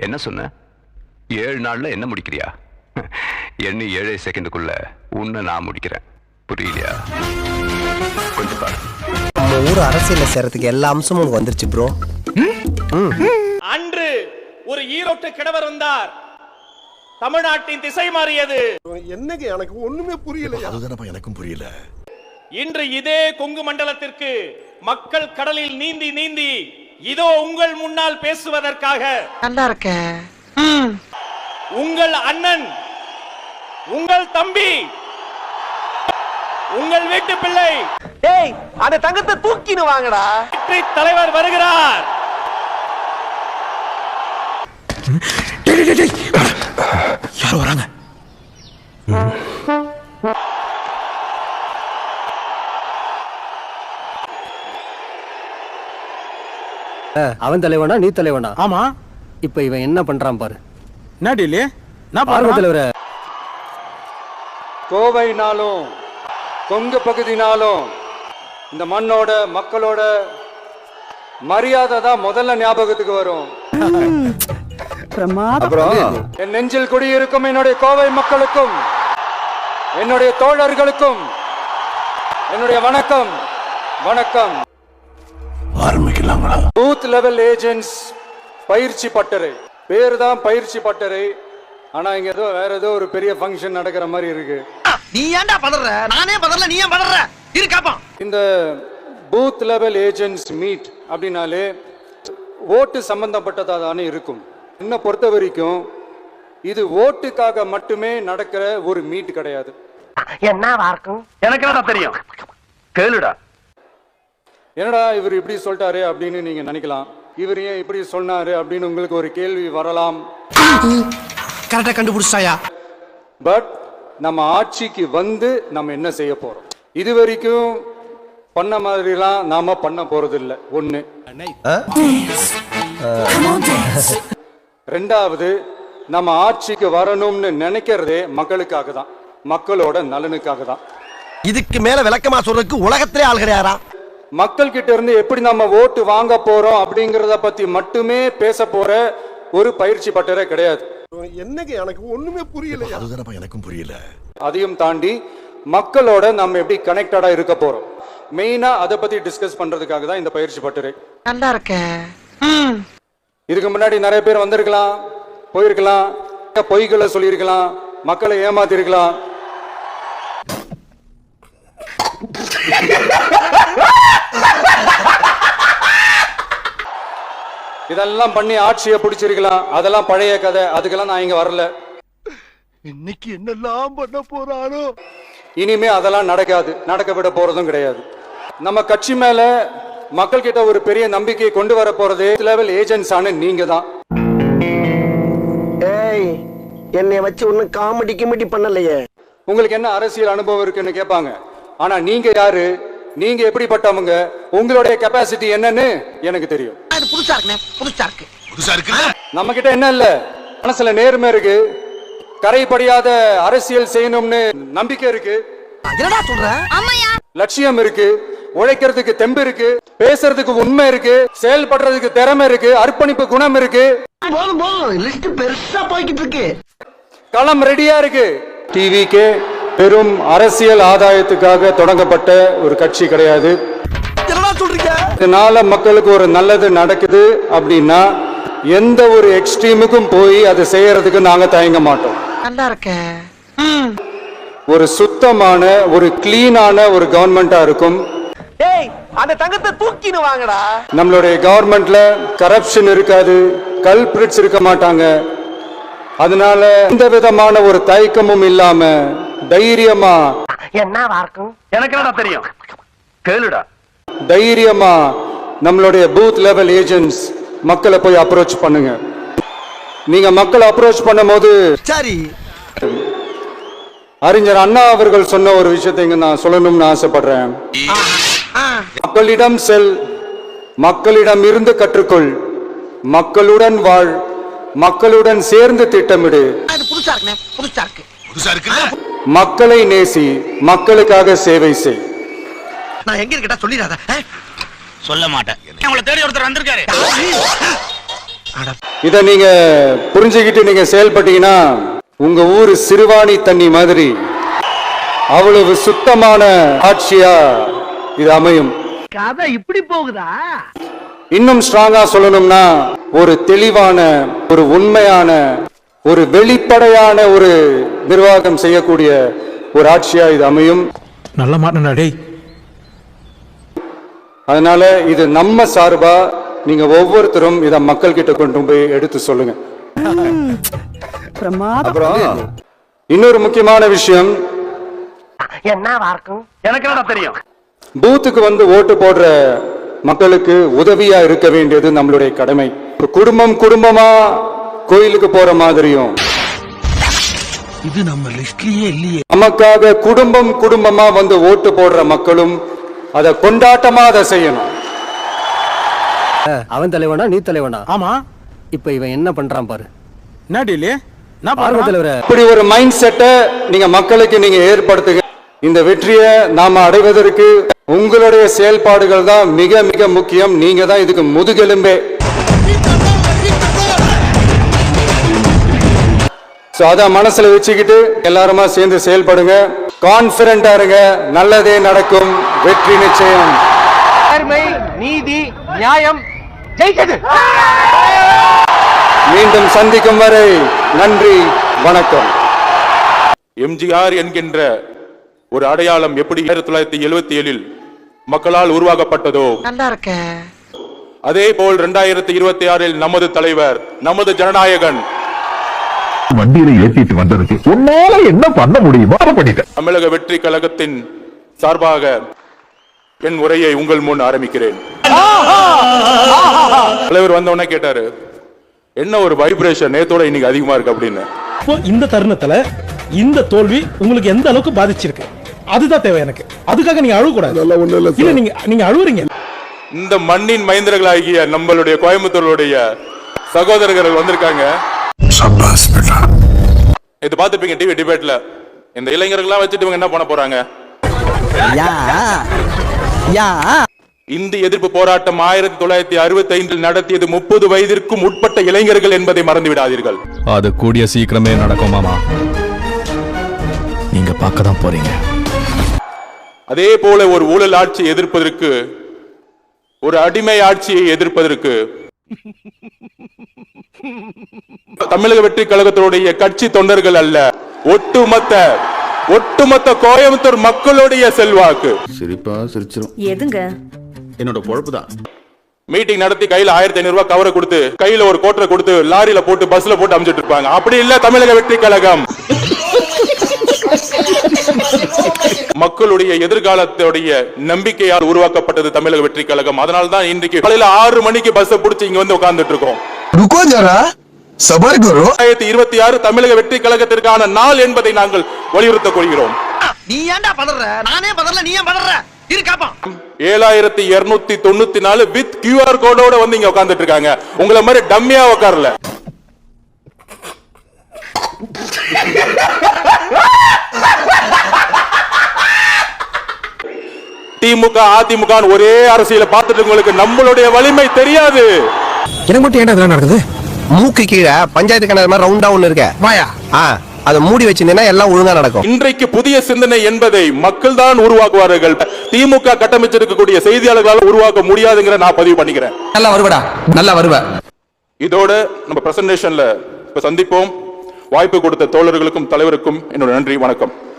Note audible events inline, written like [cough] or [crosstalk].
என்ன சொன்ன? ஏழு நாள்ல என்ன முடிக்கிறியா? [laughs] எண்ணி ஏழு செகண்டுக்குள்ள உன்னை நான் முடிக்கிறேன். புரியலையா? கொஞ்சம் பாரு. நம்ம ஊர் அரசியல்ல சேரத்துக்கு எல்லா அம்சமும் உனக்கு வந்துருச்சு ப்ரோ அன்று ஒரு ஈரோட்டு கிழவர் வந்தார். தமிழ்நாட்டின் திசை மாறியது. என்னங்க எனக்கு ஒண்ணுமே புரியல அதுதானப்பா எனக்கும் புரியல. இன்று இதே கொங்கு மண்டலத்திற்கு மக்கள் கடலில் நீந்தி நீந்தி இதோ உங்கள் முன்னால் பேசுவதற்காக நல்லா இருக்க உங்கள் அண்ணன் உங்கள் தம்பி உங்கள் வீட்டு பிள்ளை டேய் அந்த தங்கத்தை தூக்கின்னு வாங்கடா வெற்றி தலைவர் வருகிறார் யார் வராங்க அவன் தலைவனா நீ தலைவனா? ஆமா. இப்ப இவன் என்ன பண்றான் பாரு. என்ன டீலு? நான் பார்வ தலைவர. கோவைனாலும் கொங்கு பகுதினாலும் இந்த மண்ணோட மக்களோட மரியாதை தான் முதல்ல ஞாபகத்துக்கு வரும். அப்புறம்? என் நெஞ்சில் குடியிருக்கும் என்னுடைய கோவை மக்களுக்கும் என்னுடைய தோழர்களுக்கும் என்னுடைய வணக்கம் வணக்கம். ஆரம்பிக்கலாங்களா? பூத் லெவல் ஏஜென்ட்ஸ் பயிற்சி பட்டறை. பேர் தான் பயிற்சி பட்டறை. ஆனா இங்க ஏதோ வேற ஏதோ ஒரு பெரிய ஃபங்க்ஷன் நடக்கிற மாதிரி இருக்கு. நீ ஏன்டா பதற? நானே பதறல நீ ஏன் பதற? இருக்காப்பா இந்த பூத் லெவல் ஏஜென்ட்ஸ் மீட் அப்படின்னாலே ஓட்டு சம்பந்தப்பட்டதா தானே இருக்கும். என்னை பொறுத்த வரைக்கும் இது ஓட்டுக்காக மட்டுமே நடக்கிற ஒரு மீட் கிடையாது. என்னவா இருக்கும்? எனக்கு என்னடா தெரியும்? கேளுடா. என்னடா இவர் இப்படி சொல்லிட்டாரு அப்படின்னு நீங்க நினைக்கலாம். இவர் ஏன் இப்படி சொன்னாரு அப்படின்னு உங்களுக்கு ஒரு கேள்வி வரலாம். கரெக்டா கண்டுபிடிச்சாயா பட் நம்ம ஆட்சிக்கு வந்து நம்ம என்ன செய்ய போறோம்? இது வரைக்கும் பண்ண மாதிரிலாம் நாம பண்ண போறது இல்ல ஒண்ணு ரெண்டாவது நம்ம ஆட்சிக்கு வரணும்னு நினைக்கிறதே மக்களுக்காக தான். மக்களோட நலனுக்காக தான். இதுக்கு மேல விளக்கமா சொல்றதுக்கு உலகத்திலே ஆள் கிடையாரா மக்கள் கிட்ட இருந்து எப்படி நம்ம ஓட்டு வாங்க போறோம் அப்படிங்கறத பத்தி மட்டுமே பேச போற ஒரு பயிற்சி பட்டறை கிடையாது. என்னங்க எனக்கு ஒண்ணுமே புரியல அதுதானப்பா எனக்கும் புரியல. அதையும் தாண்டி மக்களோட நம்ம எப்படி கனெக்டடா இருக்க போறோம். மெயினா அதை பத்தி டிஸ்கஸ் பண்றதுக்காக தான் இந்த பயிற்சி பட்டறை நல்லா இருக்க. இதுக்கு முன்னாடி நிறைய பேர் வந்திருக்கலாம் போயிருக்கலாம் பொய்களை சொல்லியிருக்கலாம் மக்களை ஏமாத்திருக்கலாம். இதெல்லாம் பண்ணி ஆட்சியை பிடிச்சிருக்கலாம். அதெல்லாம் பழைய கதை. அதுக்கெல்லாம் நான் இங்க வரல. இன்னைக்கு என்னெல்லாம் பண்ண போறானோ இனிமே அதெல்லாம் நடக்காது. நடக்க விட போறதும் கிடையாது. நம்ம கட்சி மேல மக்கள் கிட்ட ஒரு பெரிய நம்பிக்கையை கொண்டு வர போறது லெவல் ஏஜென்ட்ஸ் ஆன நீங்க தான். ஏய் என்னை வச்சு ஒன்னும் காமெடி கிமெடி பண்ணலையே. உங்களுக்கு என்ன அரசியல் அனுபவம் இருக்குன்னு கேட்பாங்க. ஆனா நீங்க யாரு? நீங்க எப்படிப்பட்டவங்க? உங்களுடைய கெப்பாசிட்டி என்னன்னு எனக்கு தெரியும். இது புதுசா இருக்குண்ணே புதுசா இருக்கு. புதுசா இருக்குல்ல? நம்ம கிட்ட என்ன இல்ல? மனசுல நேர்மை இருக்கு. கரைபடியாத அரசியல் செய்யணும்னு நம்பிக்கை இருக்கு. என்னடா சொல்ற? லட்சியம் இருக்கு. உழைக்கிறதுக்கு தெம்பு இருக்கு. பேசுறதுக்கு உண்மை இருக்கு. செயல்படுறதுக்கு திறமை இருக்கு. அர்ப்பணிப்பு குணம் இருக்கு. போதும் போதும். லிஸ்ட் பெருசா போய்கிட்டு இருக்கு. களம் ரெடியா இருக்கு. டிவிக்கு பெரும் அரசியல் ஆதாயத்துக்காக தொடங்கப்பட்ட ஒரு கட்சி கிடையாது. என்னடா சொல்றீங்க? இதனால மக்களுக்கு ஒரு நல்லது நடக்குது அப்படின்னா எந்த ஒரு எக்ஸ்ட்ரீமுக்கும் போய் அதை செய்யறதுக்கு நாங்க தயங்க மாட்டோம். நல்லா இருக்க. ஒரு சுத்தமான ஒரு கிளீனான ஒரு கவர்மெண்டா இருக்கும். டேய் அந்த தங்கத்தை தூக்கின்னு வாங்கடா. நம்மளுடைய கவர்மெண்ட்ல கரப்ஷன் இருக்காது கல்பிரிட்ஸ் இருக்க மாட்டாங்க. அதனால எந்த விதமான ஒரு தயக்கமும் இல்லாம தைரியமா என்னவா இருக்கும்? எனக்கு என்னடா தெரியும்? கேளுடா. தைரியமா நம்மளுடைய பூத் லெவல் ஏஜென்ட்ஸ் மக்களை போய் அப்ரோச் பண்ணுங்க. நீங்க மக்களை அப்ரோச் பண்ணும்போது சரி. அறிஞர் அண்ணா அவர்கள் சொன்ன ஒரு விஷயத்தை இங்க நான் சொல்லணும்னு ஆசைப்படுறேன். மக்களிடம் செல் மக்களிடம் இருந்து கற்றுக்கொள். மக்களுடன் வாழ் மக்களுடன் சேர்ந்து திட்டமிடு. மக்களை நேசி மக்களுக்காக சேவை செய். நான் எங்க இருக்கட்டா சொல்லிடாத சொல்ல மாட்டேன். உங்களை தேடி ஒருத்தர் வந்திருக்காரு. இத நீங்க புரிஞ்சுக்கிட்டு நீங்க செயல்பட்டீங்கன்னா உங்க ஊரு சிறுவாணி தண்ணி மாதிரி அவ்வளவு சுத்தமான ஆட்சியா இது அமையும். கதை இப்படி போகுதா? இன்னும் ஸ்ட்ராங்கா சொல்லணும்னா ஒரு தெளிவான ஒரு உண்மையான ஒரு வெளிப்படையான ஒரு நிர்வாகம் செய்யக்கூடிய ஒரு ஆட்சியா இது அமையும். நல்ல மாட்டா டேய். அதனால இது நம்ம சார்பா நீங்க ஒவ்வொருத்தரும் இத மக்கள் கிட்ட கொண்டு போய் எடுத்து சொல்லுங்க. அப்புறம் இன்னொரு முக்கியமான விஷயம். எனக்கு என்னடா தெரியும்? பூத்துக்கு வந்து ஓட்டு போடுற மக்களுக்கு உதவியா இருக்க வேண்டியது நம்மளுடைய கடமை. குடும்பம் குடும்பமா கோயிலுக்கு போற மாதிரியும். இது நம்ம லிஸ்ட்லயே இல்லையே. நமக்காக குடும்பம் குடும்பமா வந்து ஓட்டு போடுற மக்களும் அதை கொண்டாட்டமா அதை செய்யணும். அவன் தலைவனா நீ தலைவனா? ஆமா. இப்ப இவன் என்ன பண்றான் பாரு. என்ன டீலு? இப்படி ஒரு மைண்ட் செட்டை நீங்க மக்களுக்கு நீங்க ஏற்படுத்துங்க இந்த வெற்றியை நாம அடைவதற்கு உங்களுடைய செயல்பாடுகள் தான் மிக மிக முக்கியம். நீங்க தான் இதுக்கு முதுகெலும்பே. ஸோ அதை மனசுல வச்சுக்கிட்டு எல்லாருமா சேர்ந்து செயல்படுங்க. கான்பிடண்டா இருங்க. நல்லதே நடக்கும். வெற்றி நிச்சயம். நேர்மை நீதி நியாயம். ஜெயிச்சது மீண்டும் சந்திக்கும் வரை நன்றி வணக்கம். எம்ஜிஆர் என்கின்ற ஒரு அடையாளம் எப்படி ஆயிரத்தி தொள்ளாயிரத்தி எழுபத்தி ஏழில் மக்களால் உருவாக்கப்பட்டதோ நல்லா இருக்க அதே போல் இரண்டாயிரத்தி இருபத்தி ஆறில் நமது தலைவர் நமது ஜனநாயகன் வண்டியில ஏத்திட்டு வந்ததுக்கு உன்னால என்ன பண்ண முடியுமோ அதை பண்ணிட்டேன். தமிழக வெற்றி கழகத்தின் சார்பாக என் உரையை உங்கள் முன் ஆரம்பிக்கிறேன். தலைவர் வந்த உடனே கேட்டாரு என்ன ஒரு வைப்ரேஷன் நேத்தோட இன்னைக்கு அதிகமா இருக்கு அப்படின்னு. இப்போ இந்த தருணத்துல இந்த தோல்வி உங்களுக்கு எந்த அளவுக்கு பாதிச்சிருக்கு? அதுதான் தேவை எனக்கு. அதுக்காக நீங்க அழுவ கூடாது இல்ல நீங்க நீங்க அழுவுறீங்க. இந்த மண்ணின் மைந்தர்களாகிய நம்மளுடைய கோயம்புத்தூருடைய சகோதரர்கள் வந்திருக்காங்க. சபாஸ் பெட்டா இது பார்த்துப்பீங்க டிவி டிபேட்ல இந்த இளைஞர்கள்லாம் வச்சுட்டு இவங்க என்ன பண்ண போறாங்க? இந்தி எதிர்ப்பு போராட்டம் ஆயிரத்தி தொள்ளாயிரத்தி அறுபத்தி ஐந்தில் நடத்தியது முப்பது வயதிற்கும் உட்பட்ட இளைஞர்கள் என்பதை மறந்து விடாதீர்கள் அது கூடிய சீக்கிரமே நடக்கும் மாமா. நீங்க பார்க்க தான் போறீங்க. அதே போல ஒரு ஊழல் ஆட்சியை எதிர்ப்பதற்கு ஒரு அடிமை ஆட்சியை எதிர்ப்பதற்கு தமிழக வெற்றி கழகத்தினுடைய கட்சி தொண்டர்கள் அல்ல ஒட்டுமொத்த ஒட்டுமொத்த கோயம்புத்தூர் மக்களுடைய செல்வாக்கு. சிரிப்பா சிரிச்சிரும். எதுங்க? என்னோட பொழப்பு தான் மீட்டிங் நடத்தி கையில ஆயிரத்தி ஐநூறு ரூபாய் கவரை கொடுத்து கையில ஒரு கோட்டரை கொடுத்து லாரியில போட்டு பஸ்ல போட்டு அமிச்சிட்டு இருப்பாங்க. அப்படி இல்ல தமிழக வெற்றி கழகம். மக்களுடைய எதிர்காலத்துடைய நம்பிக்கையால் உருவாக்கப்பட்டது தமிழக வெற்றி கழகம். அதனால தான் இன்றைக்கு காலையில ஆறு மணிக்கு பஸ் பிடிச்சி இங்க வந்து உட்கார்ந்துட்டு இருக்கோம் ரெண்டாயிரத்தி இருபத்தி ஆறு தமிழக வெற்றி கழகத்திற்கான நாள் என்பதை நாங்கள் வலியுறுத்தக் கொள்கிறோம். நீ ஏன்டா பதற? நானே பதறல நீ ஏன் பதற? ஏழாயிரத்தி இருநூத்தி தொண்ணூத்தி நாலு வித் கியூஆர் கோடோட வந்து இங்க உட்கார்ந்துட்டு இருக்காங்க உங்களை மாதிரி டம்மியா உட்காரல திமுக அதிமுக ஒரே அரசியல பார்த்துட்டு உங்களுக்கு நம்மளுடைய வலிமை தெரியாது. எனக்கு மட்டும் ஏன்டா இதெல்லாம் நடக்குது? மூக்கு கீழே பஞ்சாயத்து கிணறு மாதிரி ரவுண்டா ஒண்ணு இருக்க. வாயா? ஆ அதை மூடி வச்சிருந்தீங்கன்னா எல்லாம் ஒழுங்கா நடக்கும். இன்றைக்கு புதிய சிந்தனை என்பதை மக்கள் தான் உருவாக்குவார்கள். திமுக கட்டமைச்சிருக்கக்கூடிய செய்தியாளர்களால் உருவாக்க முடியாதுங்கிற நான் பதிவு பண்ணிக்கிறேன். நல்லா வருவடா. நல்லா வருவ. இதோட நம்ம பிரசன்டேஷன்ல இப்ப சந்திப்போம். வாய்ப்பு கொடுத்த தோழர்களுக்கும் தலைவருக்கும் என்னோட நன்றி வணக்கம்.